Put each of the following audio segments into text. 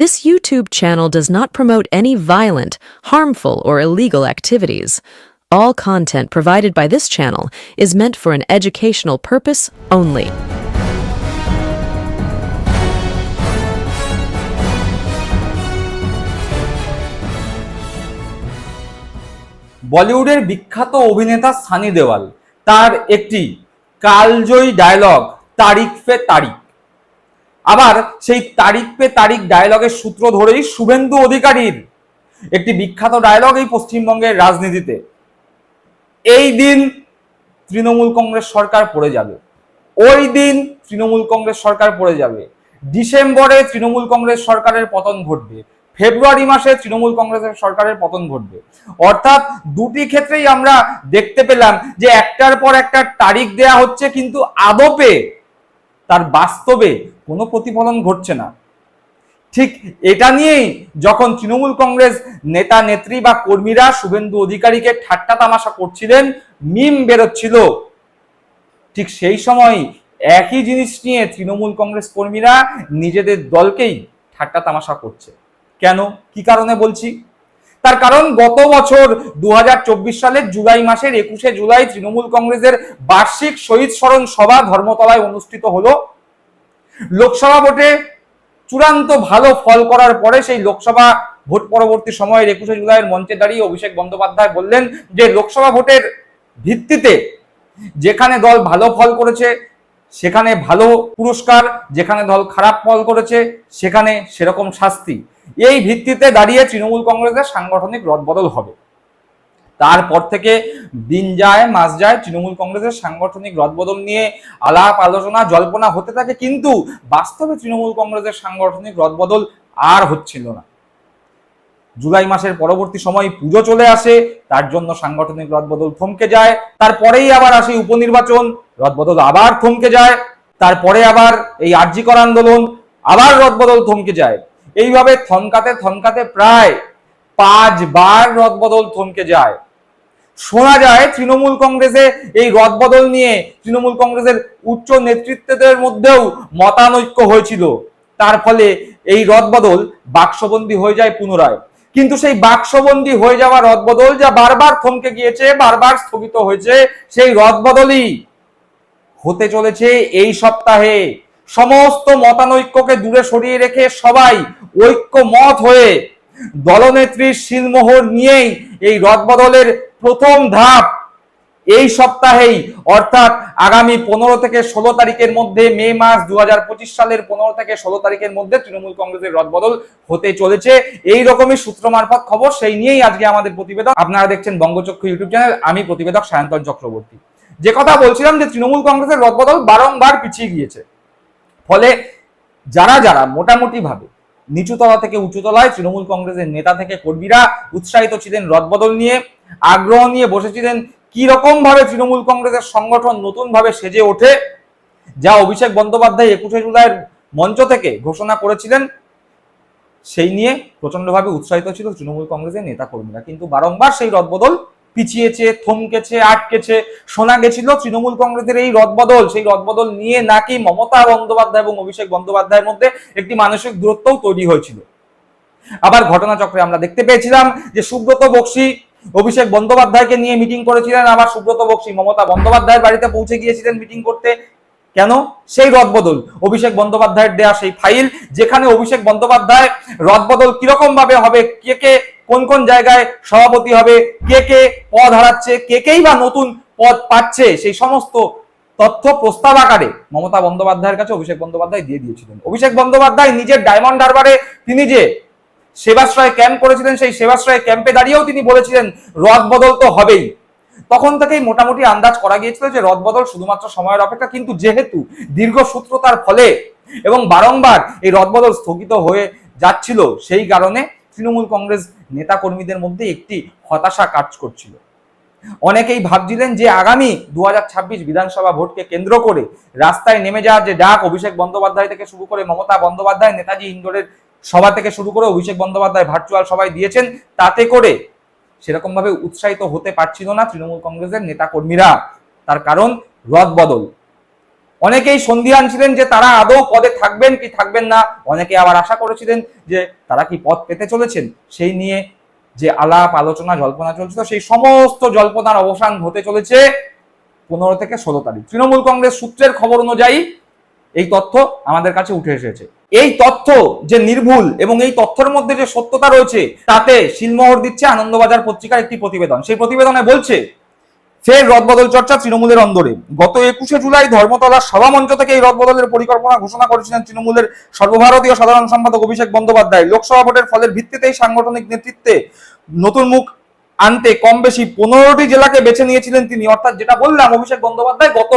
This YouTube channel does not promote any violent, harmful, or illegal activities. All content provided by this channel is meant for an educational purpose only. বলিউডের বিখ্যাত অভিনেতা সানি দেওয়াল তার একটি কালজয়ী dialogue তারিখ pay তারিখ আবার সেই তারিখ পে তারিখ ডায়লগের সূত্র ধরেই শুভেন্দু অধিকারীর একটি বিখ্যাত ডায়লগ এই পশ্চিমবঙ্গের রাজনীতিতে। এই দিন তৃণমূল কংগ্রেস সরকার পড়ে যাবে। ওই দিন তৃণমূল কংগ্রেস সরকার পড়ে যাবে। ডিসেম্বরে তৃণমূল কংগ্রেস সরকারের পতন ঘটবে। ফেব্রুয়ারি মাসে তৃণমূল কংগ্রেসের সরকারের পতন ঘটবে। অর্থাৎ দুটি ক্ষেত্রেই আমরা দেখতে পেলাম যে একটার পর একটা তারিখ দেয়া হচ্ছে কিন্তু আদপে, তার বাস্তবে কোনো প্রতিফলন ঘটছে না। ঠিক এটা নিয়েই যখন তৃণমূল কংগ্রেস নেতা, নেত্রী বা কর্মীরা শুভেন্দু অধিকারীকে ঠাট্টা তামাশা করছিলেন, মিম বেরোচ্ছিল। ঠিক সেই সময় একই জিনিস নিয়ে তৃণমূল কংগ্রেস কর্মীরা নিজেদের দলকেই ঠাট্টা তামাশা করছে। কেন? কি কারণে বলছি? তার কারণ গত বছর দু হাজার চব্বিশ সালের জুলাই মাসের একুশে জুলাই তৃণমূল কংগ্রেসের বার্ষিক শহীদ স্মরণ সভা ধর্মতলায় অনুষ্ঠিত হলো। লোকসভা ভোটে চূড়ান্ত ভালো ফল করার পরে সেই লোকসভা ভোট পরবর্তী সময়ের একুশে জুলাইয়ের মঞ্চে দাঁড়িয়ে অভিষেক বন্দ্যোপাধ্যায় বললেন যে লোকসভা ভোটের ভিত্তিতে যেখানে দল ভালো ফল করেছে, সেখানে ভালো পুরস্কার, যেখানে দল খারাপ ফল করেছে, সেখানে সেরকম শাস্তি। এই ভিত্তিতে দাঁড়িয়ে তৃণমূল কংগ্রেসের সাংগঠনিক রদবদল হবে। তারপর থেকে দিন যায়, মাস যায়, তৃণমূল কংগ্রেসের সাংগঠনিক রদবদল নিয়ে আলাপ, আলোচনা, জল্পনা হতে থাকে, কিন্তু বাস্তবে তৃণমূল কংগ্রেসের সাংগঠনিক রদবদল আর হচ্ছিল না। জুলাই মাসের পরবর্তী সময় পুজো চলে আসে, তার জন্য সাংগঠনিক রদবদল থমকে যায়, তারপরেই আবার আসে উপনির্বাচন, রদবদল আবার থমকে যায়, তারপরে আবার এই আর্যিকর আন্দোলন, আবার রদবদল থমকে যায়। এইভাবে থমকাতে থমকাতে প্রায় পাঁচবার রদবদল থমকে যায়। শোনা যায় তৃণমূল কংগ্রেসে এই রদবদল নিয়ে, তৃণমূল কংগ্রেসের উচ্চ নেতৃত্বদের মধ্যেও মতানৈক্য হয়েছিল। তার ফলে এই রদবদল বাক্সবন্দী হয়ে যায় পুনরায়। কিন্তু সেই বাক্সবন্দী হয়ে যাওয়া রদবদল যা বারবার থমকে গিয়েছে, বারবার স্থগিত হয়েছে, সেই রদবদলই হতে চলেছে এই সপ্তাহে। সমস্ত মতানৈক্যকে দূরে সরিয়ে রেখে সবাই ঐক্যমত হয়ে দলনেত্রীর শিলমোহর নিয়েই এই রদবদলের প্রথম ধাপ এই সপ্তাহেই, অর্থাৎ আগামী পনেরো থেকে ষোলো তারিখের মধ্যে, মে মাস দুহাজার পঁচিশ সালের পনেরো থেকে ষোলো তারিখের মধ্যে তৃণমূল কংগ্রেসের রদবদল হতে চলেছে। এই রকমই সূত্র মারফত খবর, সেই নিয়েই আজকে আমাদের প্রতিবেদক, আপনারা দেখছেন বঙ্গচক্ষু ইউটিউব চ্যানেল, আমি প্রতিবেদক সায়ন্তন চক্রবর্তী। যে কথা বলছিলাম যে তৃণমূল কংগ্রেসের রদবদল বারংবার পিছিয়ে গিয়েছে। ফলে যারা যারা মোটামুটি ভাবে নিচুতলা থেকে উঁচুতলায় তৃণমূল কংগ্রেসের নেতা থেকে কর্মীরা উৎসাহিত ছিলেন রদবদল নিয়ে আগ্রহ নিয়ে বসেছিলেন ভাবে তৃণমূল কংগ্রেসের সংগঠন নতুন ভাবে সেজে ওঠে, যা অভিষেক বন্দ্যোপাধ্যায় একুশে জুলাইয়ের মঞ্চ থেকে ঘোষণা করেছিলেন, সেই নিয়ে প্রচন্ডভাবে উৎসাহিত ছিল তৃণমূল কংগ্রেসের নেতা কর্মীরা কিন্তু বারংবার সেই রদবদল পিছিয়েছে, থমকেছে, আটকেছে, শোনা গেছিল তৃণমূল কংগ্রেসের এই রদবদল। সেই রদবদল নিয়ে নাকি মমতা বন্দ্যোপাধ্যায় এবং অভিষেক বন্দ্যোপাধ্যায়ের মধ্যে একটি মানসিক দূরত্বও তৈরি হয়েছিল। আবার ঘটনাচক্রে আমরা দেখতে পেয়েছিলাম যে সুব্রত বক্সি অভিষেক বন্দ্যোপাধ্যায়কে নিয়ে মিটিং করেছিলেন, আবার সুব্রত বক্সি। মমতা বন্দ্যোপাধ্যায়ের বাড়িতে পৌঁছে গিয়েছিলেন মিটিং করতে। কেন? সেই রদবদল। অভিষেক বন্দ্যোপাধ্যায়ের দেয়া সেই ফাইল যেখানে অভিষেক বন্দ্যোপাধ্যায় রদবদল কীরকম ভাবে হবে, কে কে, কোন কোন জায়গায় সভাপতি হবে, কে কে পদ হারাচ্ছে, কে কেই বা নতুন পদ পাচ্ছে, সেই সমস্ত তথ্য প্রস্তাব আকারে মমতা বন্দ্যোপাধ্যায়ের কাছে অভিষেক বন্দ্যোপাধ্যায় দিয়ে দিয়েছিলেন। অভিষেক বন্দ্যোপাধ্যায় নিজের ডায়মন্ড হারবারে তিনি যে সেবাশ্রয় ক্যাম্প করেছিলেন, সেই সেবাশ্রয় ক্যাম্পে দাঁড়িয়েও তিনি বলেছিলেন রদ বদল তো হবেই। তখন থেকেই মোটামুটি আন্দাজ করা গিয়েছিল যে রদ বদল শুধুমাত্র সময়ের অপেক্ষা, কিন্তু যেহেতু দীর্ঘ সূত্রতার ফলে এবং বারংবার এই রদবদল স্থগিত হয়ে যাচ্ছিল, সেই কারণে তৃণমূল কংগ্রেস নেতা কর্মীদের মধ্যে একটি হতাশা কাজ করছিল। অনেকেই ভাবছিলেন যে আগামী দু হাজার ছাব্বিশ বিধানসভা ভোটকে কেন্দ্র করে রাস্তায় নেমে যাওয়ার যে ডাক, অভিষেক বন্দ্যোপাধ্যায় থেকে শুরু করে মমতা বন্দ্যোপাধ্যায়, নেতাজি ইন্দোরের সভা থেকে শুরু করে অভিষেক বন্দ্যোপাধ্যায় ভার্চুয়াল সবাই দিয়েছেন, তাতে করে সেরকম ভাবে উৎসাহিত হতে পারছিল না তৃণমূল কংগ্রেসের নেতা কর্মীরা তার কারণ রদ বদল। অনেকেই সন্ধিহান ছিলেন যে তারা আদৌ পদে থাকবেন কি থাকবেন না। অনেকে আবার আশা করেছিলেন যে তারা কি পদ পেতে চলেছেন। সেই নিয়ে যে আলাপ, আলোচনা, জল্পনা চলছিল, সেই সমস্ত জল্পনার অবসান হতে চলেছে পনেরো থেকে ষোলো তারিখ। তৃণমূল কংগ্রেস সূত্রের খবর অনুযায়ী এই তথ্য আমাদের কাছে উঠে এসেছে। এই তথ্য যে নির্ভুল এবং এই তথ্যের মধ্যে যে সত্যতা রয়েছে, তাতে শিলমোহর দিচ্ছে আনন্দবাজার পত্রিকার একটি প্রতিবেদন। সেই প্রতিবেদনে বলছে, ফের রদবদল চর্চা তৃণমূলের অন্দরে। গত একুশে জুলাই ধর্মতলার সভামঞ্চ থেকে এই রদবদলের পরিকল্পনা ঘোষণা করেছিলেন তৃণমূলের সর্বভারতীয় সাধারণ সম্পাদক অভিষেক বন্দ্যোপাধ্যায়। লোকসভা ভোটের ফলের ভিত্তিতেই সাংগঠনিক নেতৃত্বে নতুন মুখ আনতে কম বেশি পনেরোটি জেলাকে বেছে নিয়েছিলেন তিনি। অর্থাৎ যেটা বললাম, অভিষেক বন্দ্যোপাধ্যায় গত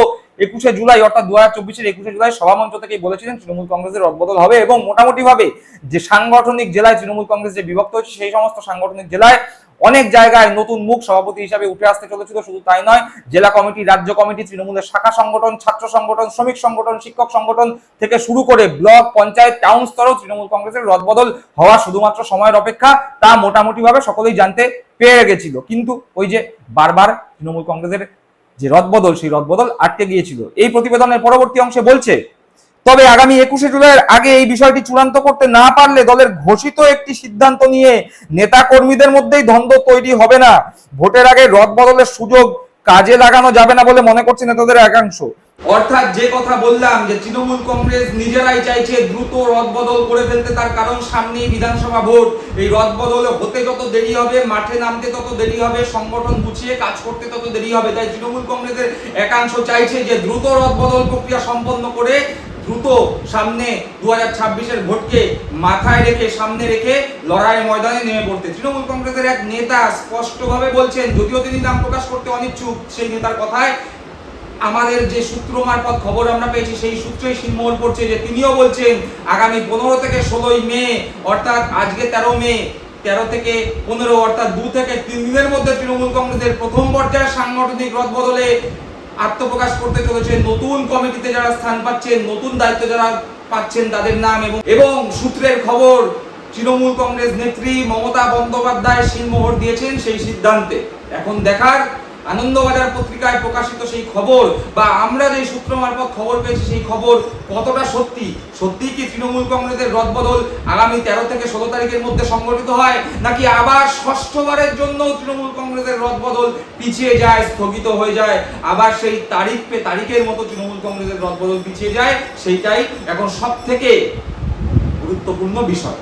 একুশে জুলাই, অর্থাৎ দু হাজার চব্বিশের একুশে জুলাই সভামঞ্চ থেকেই বলেছিলেন, তৃণমূল কংগ্রেসের রদবদল হবে এবং মোটামুটি ভাবে যে সাংগঠনিক জেলায় তৃণমূল কংগ্রেস যে বিভক্ত হয়েছে, সেই সমস্ত সাংগঠনিক জেলায় অনেক জায়গায় নতুন মুখ সভাপতি হিসাবে উঠে আসতে চলেছিল, শুধু তাই নয়, জেলা কমিটি, রাজ্য কমিটি, তৃণমূলের শাখা সংগঠন, ছাত্র সংগঠন, শ্রমিক সংগঠন, শিক্ষক সংগঠন থেকে শুরু করে ব্লক, পঞ্চায়েত, টাউন স্তরেও তৃণমূল কংগ্রেসের রদবদল হওয়া শুধুমাত্র সময়ের অপেক্ষা, তা মোটামুটি ভাবে সকলেই জানতে পেরে গেছিল। কিন্তু ওই যে বারবার তৃণমূল কংগ্রেসের যে রদবদল, সেই রদবদল আটকে গিয়েছিল। এই প্রতিবেদনের পরবর্তী অংশে বলছে তবে আগামী একুশে জুলাইয়ের আগে এই বিষয়টি চূড়ান্ত করতে না পারলে দলের ঘোষিত একটি সিদ্ধান্ত নিয়ে নেতা কর্মীদের মধ্যেই দ্বন্দ্ব তৈরি হবে না। ভোটের আগে রদ বদলের সুযোগ কাজে লাগানো যাবে না বলে মনে করছে নেতাদের একাংশ। অর্থাৎ যে কথা বললাম যে তৃণমূল কংগ্রেস নিজেরাই চাইছে দ্রুত রদবদল করে ফেলতে, তার কারণ সামনেই বিধানসভা ভোট। এই রদবদল হতে যত দেরি হবে, মাঠে নামতে তত দেরি হবে, সংগঠন গুছিয়ে কাজ করতে তত দেরি হবে। তাই তৃণমূল কংগ্রেসের একাংশ চাইছে যে দ্রুত রদবদল প্রক্রিয়া সম্পন্ন করে দ্রুত সামনে দু হাজার ছাব্বিশের ভোটকে মাথায় রেখে, সামনে রেখে লড়াই ময়দানে নেমে পড়তে। তৃণমূল কংগ্রেসের এক নেতা স্পষ্টভাবে বলছেন, যদিও তিনি নাম প্রকাশ করতে অনিচ্ছুক, সেই নেতার কথায় আমাদের যে সূত্র মারফত খবর আমরা পেয়েছি, সেই সূত্রেই সিনমোহর পড়ছে যে তিনিও বলছেন, আগামী পনেরো থেকে ষোলোই মে, অর্থাৎ আজকে তেরো মে, তেরো থেকে পনেরো, অর্থাৎ দু থেকে তিন দিনের মধ্যে তৃণমূল কংগ্রেসের প্রথম পর্যায়ের সাংগঠনিক রদবদলে আত্মপ্রকাশ করতে চলেছে। নতুন কমিটিতে যারা স্থান পাচ্ছেন নতুন দায়িত্ব যারা পাচ্ছেন তাদের নাম এবং এবং সূত্রের খবর, তৃণমূল কংগ্রেস নেত্রী মমতা বন্দ্যোপাধ্যায় সিলমোহর দিয়েছেন সেই সিদ্ধান্তে। এখন দেখার আনন্দবাজার পত্রিকায় প্রকাশিত সেই খবর বা আমরা যে সূত্র মারফত খবর পেয়েছি সেই খবর কতটা সত্যি? সত্যি কি তৃণমূল কংগ্রেসের রদবদল আগামী তেরো থেকে ষোলো তারিখের মধ্যে সংগঠিত হয়? নাকি আবার ষষ্ঠবারের জন্য তৃণমূল কংগ্রেসের রদবদল পিছিয়ে যায়, স্থগিত হয়ে যায়? আবার সেই তারিখ পে তারিখের মতো তৃণমূল কংগ্রেসের রদবদল পিছিয়ে যায়? সেইটাই এখন সব থেকে গুরুত্বপূর্ণ বিষয়।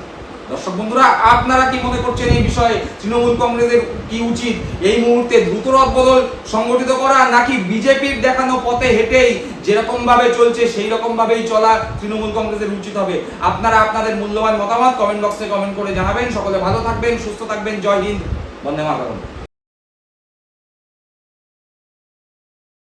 দর্শক বন্ধুরা, আপনারা কি মনে করছেন এই বিষয়ে তৃণমূল কংগ্রেসের কি উচিত? এই মুহূর্তে দ্রুত বদল সংগঠিত করা নাকি বিজেপির দেখানো পথে হেঁটেই যেরকম ভাবে চলছে সেই রকম ভাবেই চলা তৃণমূল কংগ্রেসের উচিত হবে? আপনারা আপনাদের মূল্যবান মতামত কমেন্ট বক্সে কমেন্ট করে জানাবেন। সকলে ভালো থাকবেন, সুস্থ থাকবেন। জয় হিন্দ। বন্দে মাতরম।